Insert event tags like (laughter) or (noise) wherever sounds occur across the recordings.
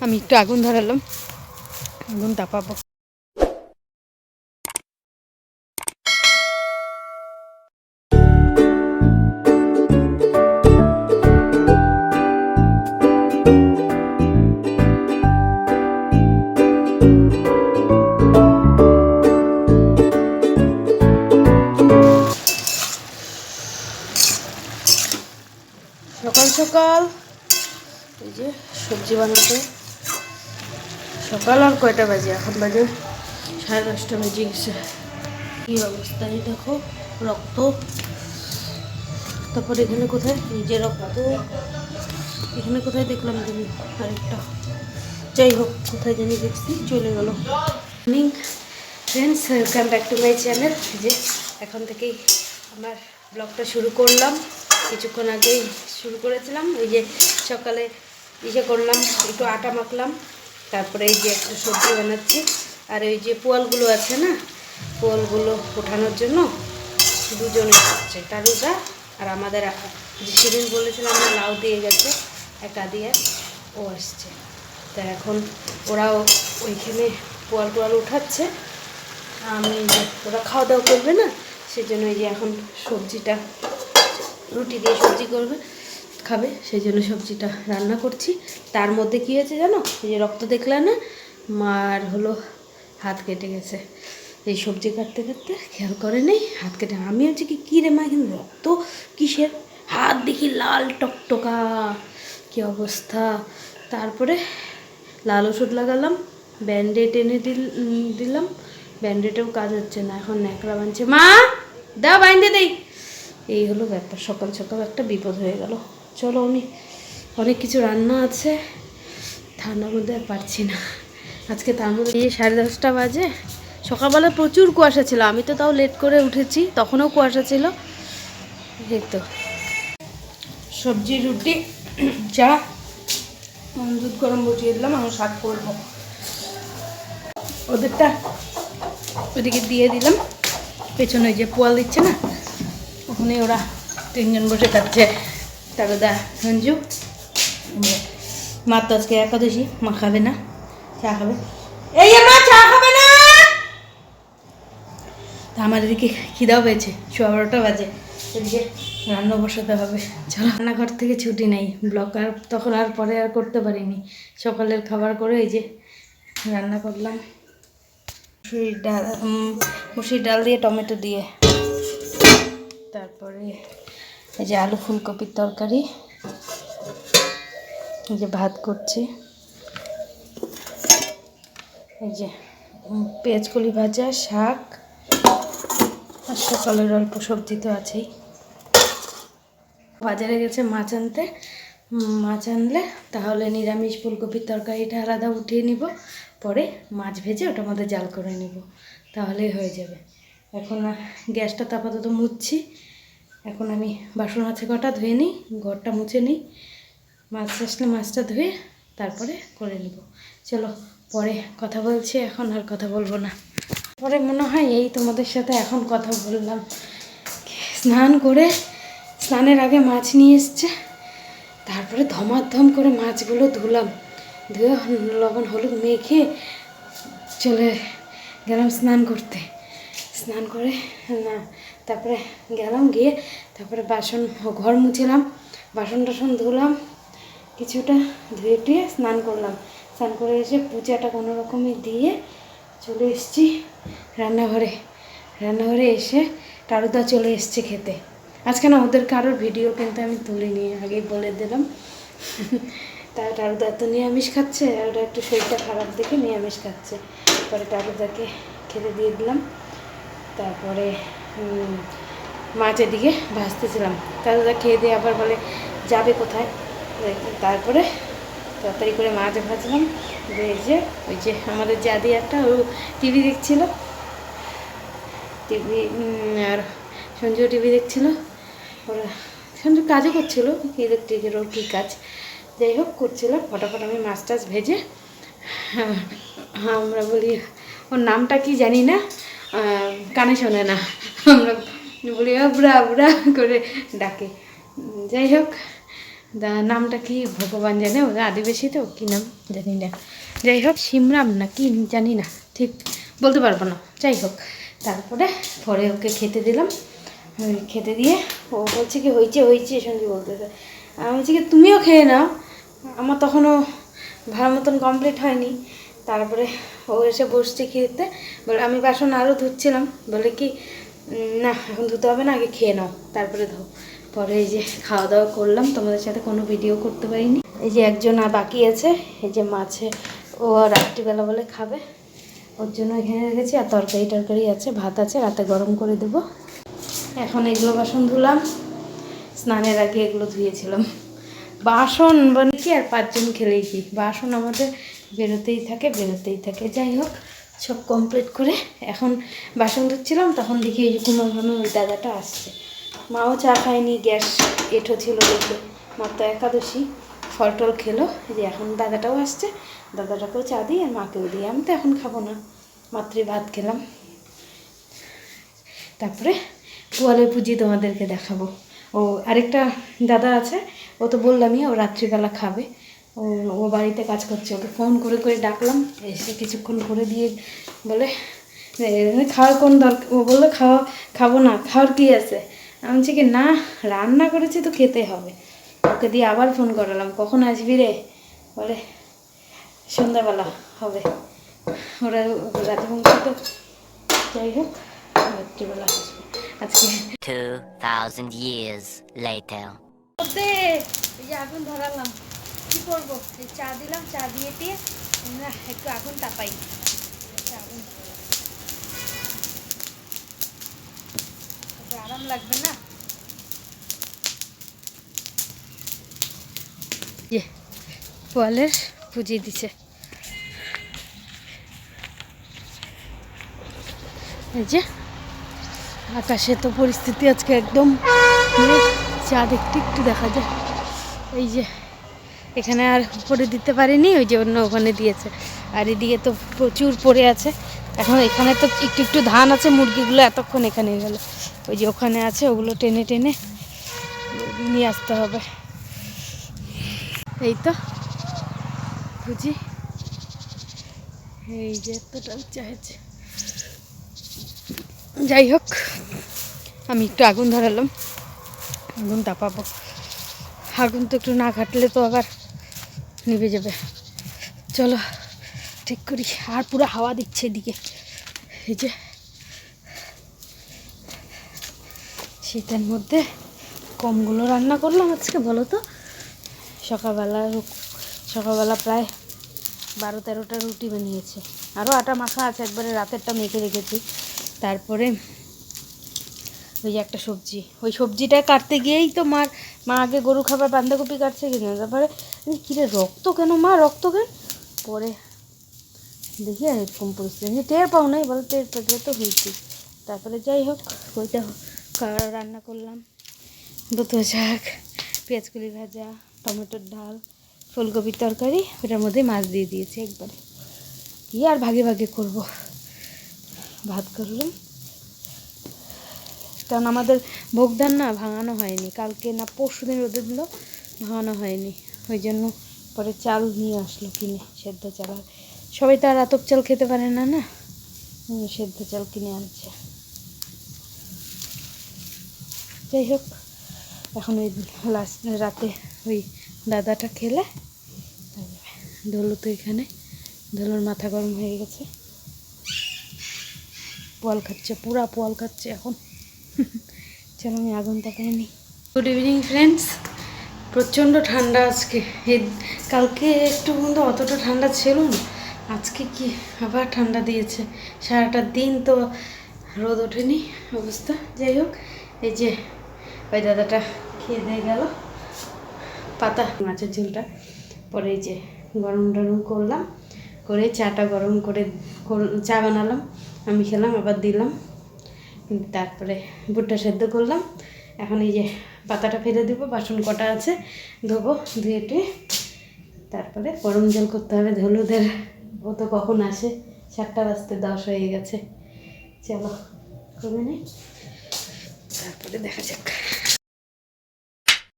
আমি একটু আগুন ধরালাম। আগুন তাপাবো। সবজি বানাতে। সকাল আর কয়টা বাজে? এখন বাজে সাড়ে দশটা বেজে গেছে। কী অবস্থা এই দেখো? রক্ত। তারপর এখানে কোথায়? নিজের রক্ত। এখানে কোথায় দেখলাম তুমি? আরেকটা। যাই হোক, কোথায় জানি দেখছি, চলে গেল। Morning friends welcome back to my channel যে এখন থেকেই আমার ব্লগটা শুরু করলাম। কিছুক্ষণ আগেই শুরু করেছিলাম। ওই যে সকালে ইসে করলাম, একটু আটা মাখলাম, তারপরে এই যে একটু সবজি বানাচ্ছি। আর ওই যে পোয়ালগুলো আছে না, পোয়ালগুলো ওঠানোর জন্য দুজনে আসছে তারুদা আর আমাদের যে সেদিন বলেছিলাম না লাউ দিয়ে গেছে একা দিয়ে, ও আসছে। তা এখন ওরাও ওইখানে পোয়াল টোয়াল উঠাচ্ছে। আমি ওরা খাওয়া দাওয়া করবে না, সেজন্য এই যে এখন সবজিটা রুটি দিয়ে সবজি করবে। খাবে, সেই জন্য সবজিটা রান্না করছি। তার মধ্যে কী হয়েছে জানো? এই যে রক্ত দেখলে না? মার হলো হাত কেটে গেছে। এই সবজি কাটতে কাটতে খেয়াল করে নেই, হাত কেটে আমি হচ্ছে কি কী রে মা কিন্তু রক্ত কিসের? হাত দেখি লাল টকটকা। কী অবস্থা? তারপরে লাল ওষুধ লাগালাম ব্যান্ডেড এনে দিল দিলাম। ব্যান্ডেডেও কাজ হচ্ছে না, এখন ন্যাকড়া বানছে। মা দা বাইন্দে দেই এই হলো ব্যাপার। সকাল সকাল একটা বিপদ হয়ে গেল। চলো আমি অনেক কিছু রান্না আছে। ঠান্ডার মধ্যে পারছি না। আজকে তার মধ্যে সাড়ে দশটা বাজে। সকালবেলা প্রচুর কুয়াশা ছিল। আমি তো তাও লেট করে উঠেছি। তখনও কুয়াশা ছিল। তো। সবজি, রুটি, চা, দুধ গরম বসিয়ে দিলাম। আমি শাক করব। ওদেরটা ওদিকে দিয়ে দিলাম। পেছনে যে পোয়াল দিচ্ছে না? ওখানে ওরা তিনজন বসে খাচ্ছে। তারদা সঞ্জু মা তো আজকে একাদশী, মা খাবে না, চা খাবে। এই মা, চা খাবে না! তা আমার এদিকে খিদাও পেয়েছে, সোয়া বারোটা বাজে। এদিকে রান্না বসাতে হবে। চলো, রান্নাঘর থেকে ছুটি নেই ব্লক আর তখন আর পরে আর করতে পারিনি। সকালের খাবার করে এই যে রান্না করলাম। মুসুরির ডাল মুসুরির ডাল দিয়ে, টমেটো দিয়ে। তারপরে এই যে আলু ফুলকপির তরকারি। এই যে ভাত করছি। এই যে পেঁয়াজকলি ভাজা, শাক আর সকালের অল্প সবজি তো আছেই। বাজারে গেছে মাছ আনতে। মাছ আনলে তাহলে নিরামিষ ফুলকপির তরকারিটা আলাদা উঠিয়ে নিব। পরে মাছ ভেজে ওটার মধ্যে জাল করে নিব। তাহলেই হয়ে যাবে। এখন গ্যাসটা তো আপাতত মুছছি। এখন আমি বাসন আছে কটা ধুয়ে নিই, ঘরটা মুছে নিই। মাছ আসলে মাছটা ধুয়ে তারপরে করে নিব। চলো, পরে কথা বলছি, এখন আর কথা বলব না। পরে মনে হয় এই তোমাদের সাথে এখন কথা বললাম। স্নান করে, স্নানের আগে মাছ নিয়ে এসছে। তারপরে ধমাধম করে মাছগুলো ধুলাম। ধুয়ে লবণ, হলুদ মেখে চলে গেলাম স্নান করতে। স্নান করে, না, তারপরে গেলাম গিয়ে তারপরে বাসন, ঘর মুছিলাম, বাসন টাসন ধুলাম, কিছুটা ধুয়ে টুয়ে স্নান করলাম। স্নান করে এসে পূজাটা কোনো রকমে দিয়ে চলে এসেছি রান্নাঘরে। রান্নাঘরে এসে টারুদা চলে এসছে খেতে। আজকে না ওদের কারোর ভিডিও কিন্তু আমি তুলিনি, আগেই বলে দিলাম। তা টারুদা তো নিরামিষ খাচ্ছে, আর ওটা একটু শরীরটা খারাপ দেখে নিরামিষ খাচ্ছে। পরে টারুদাকে খেতে দিয়ে দিলাম। তারপরে মাছ এদিকে ভাজতেছিলাম টারুদা খেয়ে দিয়ে আবার বলে, যাবে কোথায়? তারপরে তাড়াতাড়ি করে মাছ ভাজলাম ভেজে ওই যে আমাদের জাদি একটা, ও টিভি দেখছিল। টিভি আর সঞ্জু টিভি দেখছিল। ওরা, সঞ্জু কাজও করছিল ইলেকট্রিকের ওর কী কাজ। যাই হোক, করছিল। ফটাফট আমি মাছ টাছ ভেজে, আমরা বলি, ওর নামটা কি জানি না। কানে শোনে না। আমরা বলি "আ, বুড়া বুড়া করে ডাকে। যাই হোক নামটা কি ভগবান জানে? ওরা আদিবাসী তো কী নাম জানি না। যাই হোক সিমরাম না কি জানি না ঠিক বলতে পারব না। যাই হোক তারপরে পরে ওকে খেতে দিলাম। খেতে দিয়ে ও বলছে কি হয়েছে হয়েছে সঙ্গে বলতেছে। আমি বলছি কি তুমিও খেয়ে নাও। আমার তখনও ভালো মতন কমপ্লিট হয়নি। তারপরে ও এসে বসছে খেতে। বলে, আমি বাসন আরও ধুচ্ছিলাম। বলে কি, না, এখন ধুতে হবে না, আগে খেয়ে নাও। তারপরে ধো। পরে এই যে খাওয়া দাওয়া করলাম। তোমাদের সাথে কোনো ভিডিও করতে পারিনি। এই যে একজন আর বাকি আছে, এই যে মাছে ও রাত্রিবেলা বলে খাবে। ওর জন্য এখানে রেখেছি, আর তরকারি টরকারি আছে, ভাত আছে, রাতে গরম করে দেবো। এখন এগুলো বাসন ধুলাম। স্নানের আগে এগুলো ধুয়েছিলাম। বাসন মানে কি আর পাঁচজন খেলেই কি? বাসন আমাদের বেরোতেই থাকে বেরোতেই থাকে। যাই হোক, সব কমপ্লিট করে এখন বাসন ধুচ্ছিলাম, তখন দেখি এই কুমার ভানু ওই দাদাটা আসছে। মাও চা খায়নি, গ্যাস এঁঠো ছিল দেখে। মার তো একাদশী, ফল টল খেলো যে এখন দাদাটাও আসছে। দাদাটাকেও চা দিই আর মাকেও দিই। আমি তো এখন খাব না। মাত্রই ভাত খেলাম। তারপরে পোয়ালের পুঁজি তোমাদেরকে দেখাবো। ও আরেকটা দাদা আছে, ও তো বললামই ও রাত্রিবেলা খাবে। ও ও বাড়িতে কাজ করছে। ওকে ফোন করে করে ডাকলাম এসে কিছুক্ষণ করে দিয়ে বলে খাওয়ার কোন দরকার? ও বলল খাওয়া খাব না খাওয়ার কি আছে? আমি বলছি কি না রান্না করেছি তো খেতে হবে। ওকে দিয়ে আবার ফোন করালাম কখন আসবি রে? বলে সন্ধ্যাবেলা হবে। ওরা রাজবংশ তো যাই হোক রাত্রিবেলা আসবে। আজকে 2,000 years later. ওতে এই যে আগুন ধরালাম। কি করব? চা দিলাম, চা দিয়ে দিয়ে একটু আগুন তাপাই। একটু আগুন। আরাম লাগবে না? ইয়ে পোয়ালের পুজিয়ে দিছে। এই যে, আকাশে তো পরিস্থিতি আজকে একদম চাঁদ একটু একটু দেখা যায়। এই যে এখানে আর উপরে দিতে পারিনি, ওই যে অন্য ওখানে দিয়েছে। আর এদিকে তো প্রচুর পড়ে আছে। এখন এখানে তো একটু একটু ধান আছে, মুরগিগুলো এতক্ষণ এখানে গেল। ওই যে ওখানে আছে, ওগুলো টেনে টেনে নিয়ে আসতে হবে। এই তো, বুঝি? এই যে এতটা হয়েছে যাই হোক, আমি একটু আগুন ধরালাম। আগুন তাপাবো। আগুন তো একটু না কাটলে তো আবার নিভে যাবে। চলো, ঠিক করি। আর পুরো হাওয়া দিচ্ছে এদিকে। এই যে, শীতের মধ্যে কমগুলো রান্না করলাম আজকে, বলো তো? সকালবেলা সকালবেলা প্রায় বারো তেরোটা রুটি বানিয়েছে। আরও আটা মাখা আছে, একবারে রাতেরটা মেখে রেখেছি। তারপরে ওই যে একটা সবজি। ওই সবজিটা কাটতে গিয়েই তো মার, মা আগে গরু খাবার বাঁধাকপি কাটছে কিনা? তারপরে কিরে রক্ত কেন, মা, রক্ত কেন? পরে দেখি আর এরকম পরিস্থিতি টের পাও নাই, বলো টের পেলে তো হয়েছি। তারপরে যাই হোক, ওইটা রান্না করলাম? দুটো শাক, পেঁয়াজকলি ভাজা, টমেটোর ডাল ফুলকপির তরকারি, ওটার মধ্যে মাছ দিয়ে দিয়েছি একবারে। কি আর ভাগে ভাগে করব? ভাত করলাম। কারণ আমাদের ভোগদান না ভাঙানো হয়নি, কালকে না পরশু দিন রোদে দিল, ভাঙানো হয়নি। ওই জন্য পরে চাল নিয়ে আসলো কিনে, সেদ্ধ চাল। আর সবাই তো আর আতপ চাল খেতে পারে না না? সেদ্ধ চাল কিনে আনছে। যাই হোক, এখন ওই লাস্ট রাতে ওই দাদাটা খেলে ধলু তো এখানে। ধলুর মাথা গরম হয়ে গেছে। পোয়াল খাচ্ছে, পুরা পোয়াল খাচ্ছে এখন। (laughs) চলো আমি আগুন তাকাই নি। গুড ইভিনিং ফ্রেন্ডস প্রচণ্ড ঠান্ডা আজকে। কালকে একটু কিন্তু অতটা ঠান্ডা ছিল না। আজকে কি আবার ঠান্ডা দিয়েছে? সারাটা দিন তো রোদ ওঠেনি, অবস্থা। যাই হোক, এই যে ওই দাদাটা খেয়ে দিয়ে গেল। পাতা, মাছের ঝোলটা। পরে এই যে গরম টরম করলাম, করে চাটা গরম করে, চা বানালাম। আমি খেলাম, আবার দিলাম। তারপরে ভুট্টা সেদ্ধ করলাম। এখন এই যে পাতাটা ফেলে দেবো, বাসন কটা আছে, ধোবো, ধুয়ে টুয়ে তারপরে গরম জল করতে হবে ধলুদের ও তো কখন আসে, সাতটা বাজতে দশ হয়ে গেছে। চলো করে নি। তারপরে দেখা যাক।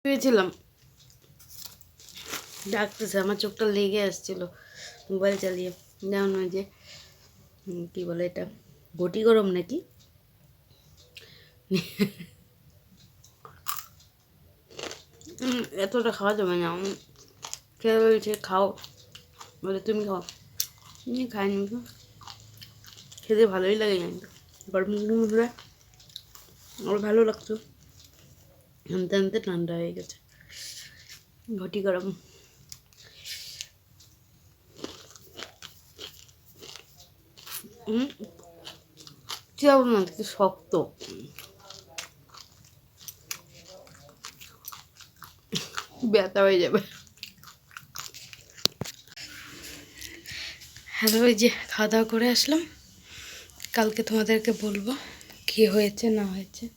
শুয়েছিলাম। ডাকতেছে, আমার চোখটা লেগে আসছিল, মোবাইল চালিয়ে। যেমন ওই যে কী বলে এটা, ঘটি গরম নাকি? এতটা খাওয়া যাবে না। খেয়ে বলছে খাও। বলে, তুমি খাও। আমি খাইনি। খেতে ভালোই লাগে কিন্তু গরম গরম আমার ভালো লাগতো। আনতে আনতে ঠান্ডা হয়ে গেছে। ঘটি গরম। শক্ত। ব্যথা হয়ে যাবে। হ্যালো, এই যে খাওয়া দাওয়া করে আসলাম। কালকে তোমাদেরকে বলব কী হয়েছে, না হয়েছে।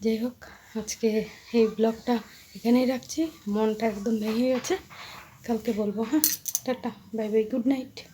যাই হোক, আজকে এই ব্লগটা এখানেই রাখছি। মনটা একদম ভেঙে গেছে। কালকে বলব হ্যাঁ tata, bye bye, good night.